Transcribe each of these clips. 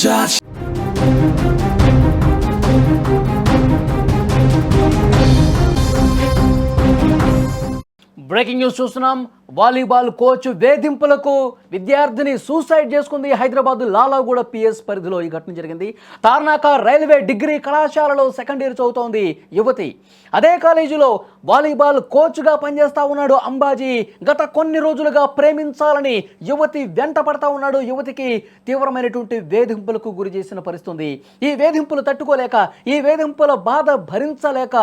Josh. Breaking news చూస్తున్నాం volleyball coach వేధింపులకు విద్యార్థిని సూసైడ్ చేసుకుంది హైదరాబాద్ లాలాగూడ పిఎస్ పరిధిలో ఈ ఘటన జరిగింది. తార్నాక రైల్వే డిగ్రీ కళాశాలలో సెకండ్ ఇయర్ చదువుతోంది యువతి. అదే కాలేజీలో వాలీబాల్ కోచ్గా పనిచేస్తా ఉన్నాడు అంబాజీ. గత కొన్ని రోజులుగా ప్రేమించాలని యువతి వెంట పడతా ఉన్నాడు. యువతికి తీవ్రమైనటువంటి వేధింపులకు గురి చేసిన పరిస్థితుంది. ఈ వేధింపులు తట్టుకోలేక ఈ వేధింపుల బాధ భరించలేక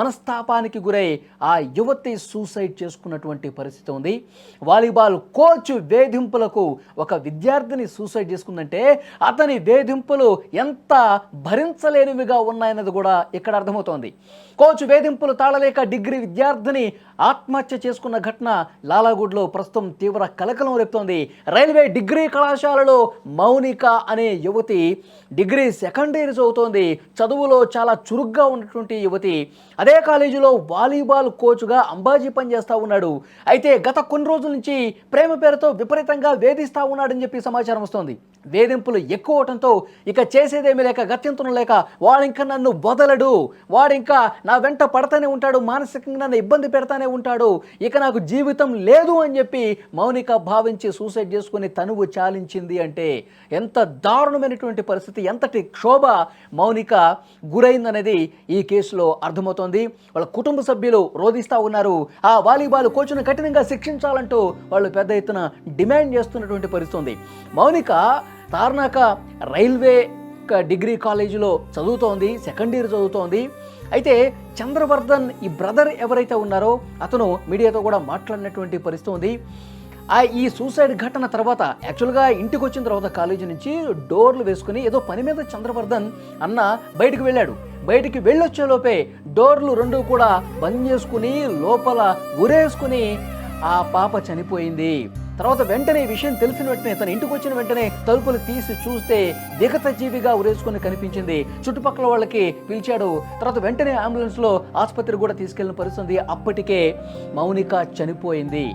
మనస్తాపానికి గురై ఆ యువతి సూసైడ్ చేసుకున్నటువంటి పరిస్థితి ఉంది. వాలీబాల్ కోచ్ వేధింపులకు ఒక విద్యార్థిని సూసైడ్ చేసుకుందంటే అతని వేధింపులు ఎంత భరించలేనివిగా ఉన్నాయన్నది కూడా ఇక్కడ అర్థమవుతోంది. కోచ్ వేధింపులు తాళలేక డిగ్రీ విద్యార్థిని ఆత్మహత్య చేసుకున్న ఘటన లాలాగూడ్లో ప్రస్తుతం తీవ్ర కలకలం రేపుతోంది. రైల్వే డిగ్రీ కళాశాలలో మౌనిక అనే యువతి డిగ్రీ సెకండ్ ఇయర్ చదువుతోంది. చదువులో చాలా చురుగ్గా ఉన్నటువంటి యువతి. అదే కాలేజీలో వాలీబాల్ కోచ్గా అంబాజీ పనిచేస్తూ ఉన్నాడు. అయితే గత కొన్ని రోజుల నుంచి ప్రేమ పేరుతో విపరీతంగా వేధిస్తూ ఉన్నాడని చెప్పి సమాచారం వస్తోంది. వేధింపులు ఎక్కువ అవటంతో ఇక చేసేదేమీ లేక గత్యంతరం లేక వాడింకా నన్ను వదలడు. వాడింకా నా వెంట పడతానే ఉంటాడు మానసికంగా నన్ను ఇబ్బంది పెడతానే ఉంటాడు. ఇక నాకు జీవితం లేదు అని చెప్పి మౌనిక భావించి సూసైడ్ చేసుకుని తనువు చాలించింది అంటే ఎంత దారుణమైనటువంటి పరిస్థితి ఎంతటి క్షోభ మౌనిక గురైందనేది ఈ కేసులో అర్థమవుతోంది. వాళ్ళ కుటుంబ సభ్యులు రోధిస్తూ ఉన్నారు. ఆ వాలీబాల్ కోచ్ను కఠినంగా శిక్షించాలంటూ వాళ్ళు పెద్ద ఎత్తున డిమాండ్ చేస్తున్నటువంటి పరిస్థితి ఉంది. మౌనిక తార్నాక రైల్వే డిగ్రీ కాలేజీలో చదువుతోంది సెకండ్ ఇయర్ చదువుతోంది. అయితే చంద్రవర్ధన్ ఈ బ్రదర్ ఎవరైతే ఉన్నారో అతను మీడియాతో కూడా మాట్లాడినటువంటి పరిస్థితి ఉంది. ఆ ఈ సూసైడ్ ఘటన తర్వాత యాక్చువల్గా ఇంటికి వచ్చిన తర్వాత కాలేజీ నుంచి డోర్లు వేసుకుని ఏదో పని మీద చంద్రవర్ధన్ అన్న బయటికి వెళ్ళాడు. బయటికి వెళ్ళొచ్చేలోపే డోర్లు రెండు కూడా బంద్ చేసుకుని లోపల ఉరేసుకుని ఆ పాప చనిపోయింది. తర్వాత వెంటనే ఈ విషయం తెలిసిన వెంటనే తన ఇంటికి వచ్చిన వెంటనే తలుపులు తీసి చూస్తే విగత జీవిగా ఉరేసుకొని కనిపించింది. చుట్టుపక్కల వాళ్ళకి పిలిచాడు. తర్వాత వెంటనే అంబులెన్స్లో ఆసుపత్రి కూడా తీసుకెళ్ళిన పరిస్థితి అప్పటికే మౌనిక చనిపోయింది.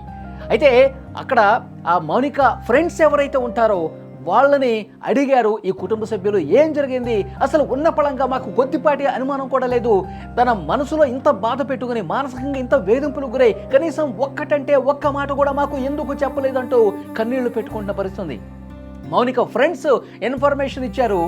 అయితే అక్కడ ఆ మౌనిక ఫ్రెండ్స్ ఎవరైతే ఉంటారో వాళ్ళని అడిగారు ఈ కుటుంబ సభ్యులు ఏం జరిగింది? అసలు ఉన్న పళంగా మాకు కొద్దిపాటి అనుమానం కూడా లేదు. తన మనసులో ఇంత బాధ పెట్టుకుని మానసికంగా ఇంత వేధింపులు గురై కనీసం ఒక్కటంటే ఒక్క మాట కూడా మాకు ఎందుకు చెప్పలేదంటూ కన్నీళ్ళు పెట్టుకుంటున్న పరిస్థితి మౌనిక ఫ్రెండ్స్ ఇన్ఫర్మేషన్ ఇచ్చారు.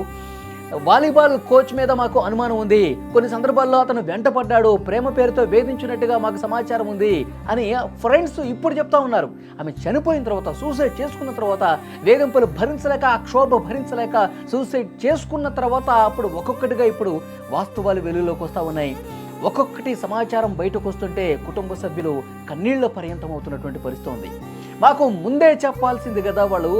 వాలీబాల్ కోచ్ మీద మాకు అనుమానం ఉంది. కొన్ని సందర్భాల్లో అతను వెంటపడ్డాడు ప్రేమ పేరుతో వేధించినట్టుగా మాకు సమాచారం ఉంది అని ఫ్రెండ్స్ ఇప్పుడు చెప్తా ఉన్నారు. ఆమె చనిపోయిన తర్వాత సూసైడ్ చేసుకున్న తర్వాత వేధింపులు భరించలేక ఆ క్షోభ భరించలేక సూసైడ్ చేసుకున్న తర్వాత అప్పుడు ఒక్కొక్కటిగా ఇప్పుడు వాస్తవాలు వెలుగులోకి వస్తూ ఉన్నాయి. ఒక్కొక్కటి సమాచారం బయటకు వస్తుంటే కుటుంబ సభ్యులు కన్నీళ్ళ పర్యంతం అవుతున్నటువంటి పరిస్థితి ఉంది. మాకు ముందే చెప్పాల్సింది కదా వాళ్ళు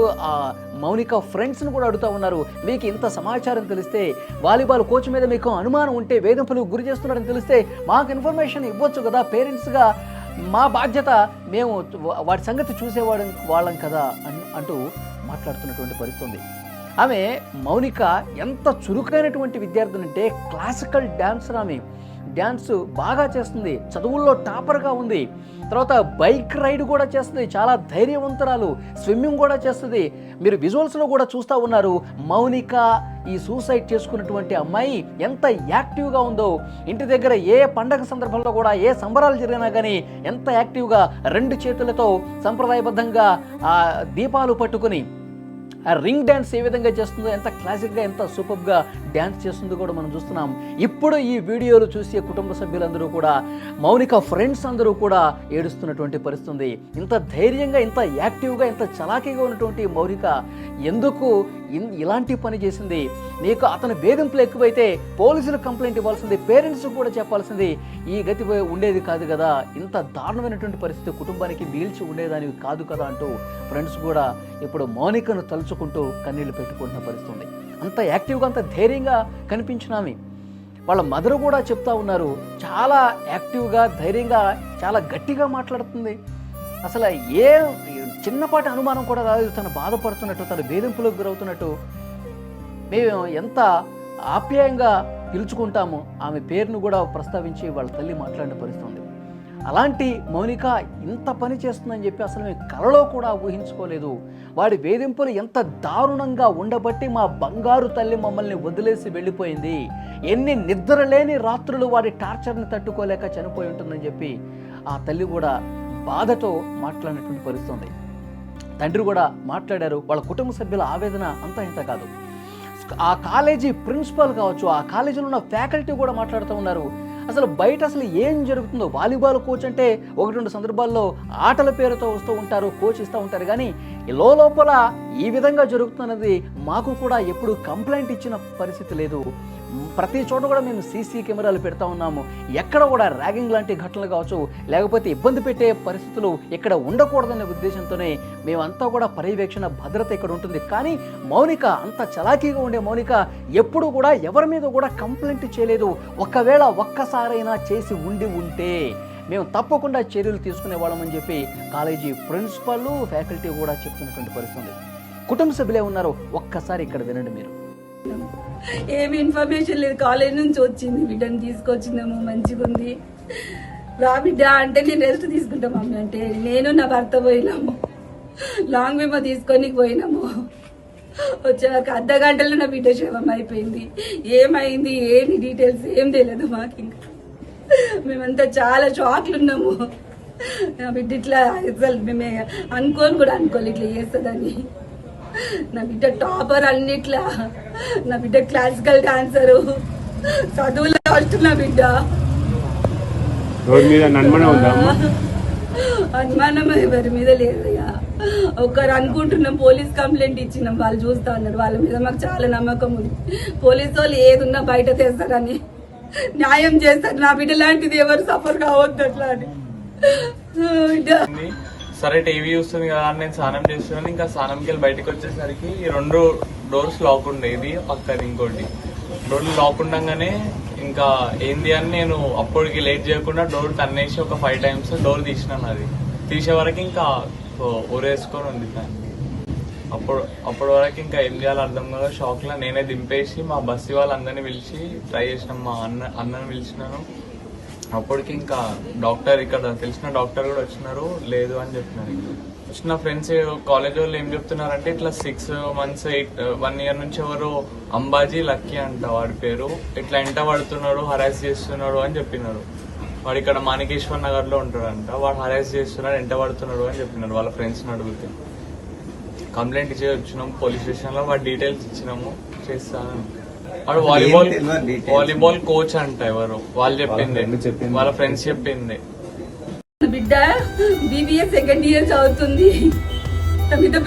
మౌనిక ఫ్రెండ్స్ని కూడా అడుగుతా ఉన్నారు. మీకు ఇంత సమాచారం తెలిస్తే వాలీబాల్ కోచ్ మీద మీకు అనుమానం ఉంటే వేధింపులు గురి చేస్తున్నారని తెలిస్తే మాకు ఇన్ఫర్మేషన్ ఇవ్వచ్చు కదా పేరెంట్స్గా మా బాధ్యత మేము వాటి సంగతి చూసేవాడు వాళ్ళం కదా అన్- అంటూ మాట్లాడుతున్నటువంటి పరిస్థితి ఉంది. ఆమె మౌనిక ఎంత చురుకైనటువంటి విద్యార్థిని అంటే క్లాసికల్ డ్యాన్సర్ ఆమె. డ్యాన్స్ బాగా చేస్తుంది చదువుల్లో టాపర్గా ఉంది. తర్వాత బైక్ రైడ్ కూడా చేస్తుంది చాలా ధైర్యవంతురాలు. స్విమ్మింగ్ కూడా చేస్తుంది. మీరు విజువల్స్లో కూడా చూస్తూ ఉన్నారు మౌనిక ఈ సూసైడ్ చేసుకున్నటువంటి అమ్మాయి ఎంత యాక్టివ్గా ఉందో. ఇంటి దగ్గర ఏ పండగ సందర్భంలో కూడా ఏ సంబరాలు జరిగినా కానీ ఎంత యాక్టివ్గా రెండు చేతులతో సంప్రదాయబద్ధంగా దీపాలు పట్టుకుని ఆ రింగ్ డ్యాన్స్ ఏ విధంగా చేస్తుందో ఎంత క్లాసిక్గా ఎంత సూపర్గా డ్యాన్స్ చేస్తుందో కూడా మనం చూస్తున్నాం. ఇప్పుడు ఈ వీడియోలు చూసే కుటుంబ సభ్యులందరూ కూడా మౌనిక ఫ్రెండ్స్ అందరూ కూడా ఏడుస్తున్నటువంటి పరిస్థితుంది. ఇంత ధైర్యంగా ఇంత యాక్టివ్గా ఇంత చలాకీగా ఉన్నటువంటి మౌనిక ఎందుకు ఇన్- ఇలాంటి పని చేసింది? నీకు అతని వేధింపులు ఎక్కువైతే పోలీసులు కంప్లైంట్ ఇవ్వాల్సింది పేరెంట్స్ కూడా చెప్పాల్సింది. ఈ గతి ఉండేది కాదు కదా. ఇంత దారుణమైనటువంటి పరిస్థితి కుటుంబానికి మిగిల్చి ఉండేదానివి కాదు కదా అంటూ ఫ్రెండ్స్ కూడా ఇప్పుడు మౌనికను తలుచుకుంటూ కన్నీళ్ళు పెట్టుకుంటున్న పరిస్థితి ఉంది అంత యాక్టివ్గా అంత ధైర్యంగా కనిపించినామి వాళ్ళ మదర్ కూడా చెప్తా ఉన్నారు చాలా యాక్టివ్గా ధైర్యంగా చాలా గట్టిగా మాట్లాడుతుంది. అసలు ఏ చిన్నపాటి అనుమానం కూడా రాదు తను బాధపడుతున్నట్టు తను వేధింపులకు గురవుతున్నట్టు. మేము ఎంత ఆప్యాయంగా పిలుచుకుంటాము ఆమె పేరును కూడా ప్రస్తావించి వాళ్ళ తల్లి మాట్లాడిన పరిస్థితి ఉంది అలాంటి మౌనిక ఇంత పని చేస్తుందని చెప్పి అసలు మేము కలలో కూడా ఊహించుకోలేదు. వాడి వేధింపులు ఎంత దారుణంగా ఉండబట్టి మా బంగారు తల్లి మమ్మల్ని వదిలేసి వెళ్ళిపోయింది. ఎన్ని నిద్రలేని రాత్రులు వాడి టార్చర్ని తట్టుకోలేక చనిపోయి ఉంటుందని చెప్పి ఆ తల్లి కూడా బాధతో మాట్లాడినటువంటి పరిస్థితుంది తండ్రి కూడా మాట్లాడారు వాళ్ళ కుటుంబ సభ్యుల ఆవేదన అంతా ఇంత కాదు. ఆ కాలేజీ ప్రిన్సిపల్ కావచ్చు ఆ కాలేజీలో ఉన్న ఫ్యాకల్టీ కూడా మాట్లాడుతూ ఉన్నారు. అసలు బయట అసలు ఏం జరుగుతుందో? వాలీబాల్ కోచ్ అంటే ఒకటి రెండు సందర్భాల్లో ఆటల పేరుతో వస్తూ ఉంటారు కోచ్ ఇస్తూ ఉంటారు. కానీ లోపల ఈ విధంగా జరుగుతున్నది మాకు కూడా ఎప్పుడు కంప్లైంట్ ఇచ్చిన పరిస్థితి లేదు. ప్రతి చోట కూడా మేము సీసీ కెమెరాలు పెడతా ఉన్నాము. ఎక్కడ కూడా ర్యాగింగ్ లాంటి ఘటనలు కావచ్చు లేకపోతే ఇబ్బంది పెట్టే పరిస్థితులు ఇక్కడ ఉండకూడదనే ఉద్దేశంతోనే మేమంతా కూడా పర్యవేక్షణ భద్రత ఇక్కడ ఉంటుంది. కానీ మౌనిక అంత చలాకీగా ఉండే మౌనిక ఎప్పుడు కూడా ఎవరి మీద కూడా కంప్లైంట్ చేయలేదు. ఒకవేళ ఒక్కసారైనా చేసి ఉండి ఉంటే మేము తప్పకుండా చర్యలు తీసుకునే వాళ్ళమని చెప్పి కాలేజీ ప్రిన్సిపల్ ఫ్యాకల్టీ కూడా చెప్తున్నటువంటి పరిస్థితి ఉంది. కుటుంబ సభ్యులే ఉన్నారు ఒక్కసారి ఇక్కడ వినండి మీరు. ఏమి ఇన్ఫర్మేషన్ లేదు. కాలేజ్ నుంచి వచ్చింది. బిడ్డని తీసుకొచ్చిందేమో మంచిగా ఉంది. రా బిడ్డ అంటే నేను రెస్ట్ తీసుకుంటా మమ్మీ అంటే నేను నా భర్త పోయినాము. లాంగ్ మేమో తీసుకొని పోయినాము. వచ్చాక అర్ధ గంటలో నా బిడ్డ శవం అయిపోయింది. ఏమైంది? ఏంటి డీటెయిల్స్ ఏం తెలియదు మాకు ఇంకా. మేమంతా చాలా షాక్లు ఉన్నాము. నా బిడ్డ ఇట్లా అసలు మేమే అనుకోని కూడా అనుకోలేదు ఇట్లా చేస్తుందని. నా బిడ్డ టాపర్ అన్నిట్లా. నా బిడ్డ క్లాసికల్ డాన్సరు. చదువులో ఫస్ట్ నా బిడ్డ మీద ఉందా? అనుమానం ఎవరి మీద లేదయ్యా. ఒకరు అనుకుంటున్నాం పోలీస్ కంప్లైంట్ ఇచ్చినాం వాళ్ళు చూస్తా ఉన్నారు వాళ్ళ మీద మాకు చాలా నమ్మకం ఉంది. పోలీసు వాళ్ళు ఏదున్నా బయట తెస్తారని. న్యాయం చేస్తారు. నా బిడ్డ లాంటిది ఎవరు సఫర్ కావద్దు అట్లా అని. బిడ్డ. సరే టీవీ చూస్తుంది కదా అని నేను స్నానం చేస్తున్నాను. ఇంకా స్నానంకి వెళ్ళి బయటకు వచ్చేసరికి రెండు డోర్స్ లాక్ ఉండేది పక్కది ఇంకోటి. డోర్లు లాక్ ఉండగానే ఇంకా ఏంది అని నేను అప్పటికి లేట్ చేయకుండా డోర్ తన్నేసి ఒక ఫైవ్ టైమ్స్ డోర్ తీసినాను అది తీసే వరకు ఇంకా ఊరేసుకొని ఉంది దాన్ని అప్పుడు అప్పటి వరకు ఇంకా ఏం చేయాలో అర్థం కాదు షాక్లో నేనే దింపేసి మా బస్సు వాళ్ళందరినీ పిలిచి ట్రై చేసినాం మా అన్న అన్నని పిలిచినాను. అప్పటికి ఇంకా డాక్టర్ ఇక్కడ తెలిసిన డాక్టర్ కూడా వచ్చినారు లేదు అని చెప్పినారు వచ్చిన ఫ్రెండ్స్ కాలేజ్ వాళ్ళు ఏం చెప్తున్నారంటే ఇట్లా six months eight one year నుంచి ఎవరు అంబాజీ లక్కీ అంట వాడి పేరు. ఇట్లా ఎంట పడుతున్నాడు హరాస్ చేస్తున్నాడు అని చెప్పినారు. వాడు ఇక్కడ మాణికేశ్వర్ నగర్లో ఉంటాడంట. వాడు హరాస్ చేస్తున్నాడు ఎంట పడుతున్నాడు అని చెప్పినారు వాళ్ళ ఫ్రెండ్స్ని అడిగితే. కంప్లైంట్ ఇచ్చే వచ్చినాం పోలీస్ స్టేషన్లో వాడి డీటెయిల్స్ ఇచ్చినాము చేస్తాను వాడు వాలీబాల్. వాలీబాల్ కోచ్ అంట ఎవరు? వాళ్ళు చెప్పింది. వాళ్ళ ఫ్రెండ్స్ చెప్పింది. బిడ్డ బీబీఏ సెకండ్ ఇయర్ చదువుతుంది.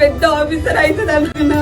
పెద్ద ఆఫీసర్ అవుతుంది అనుకున్నా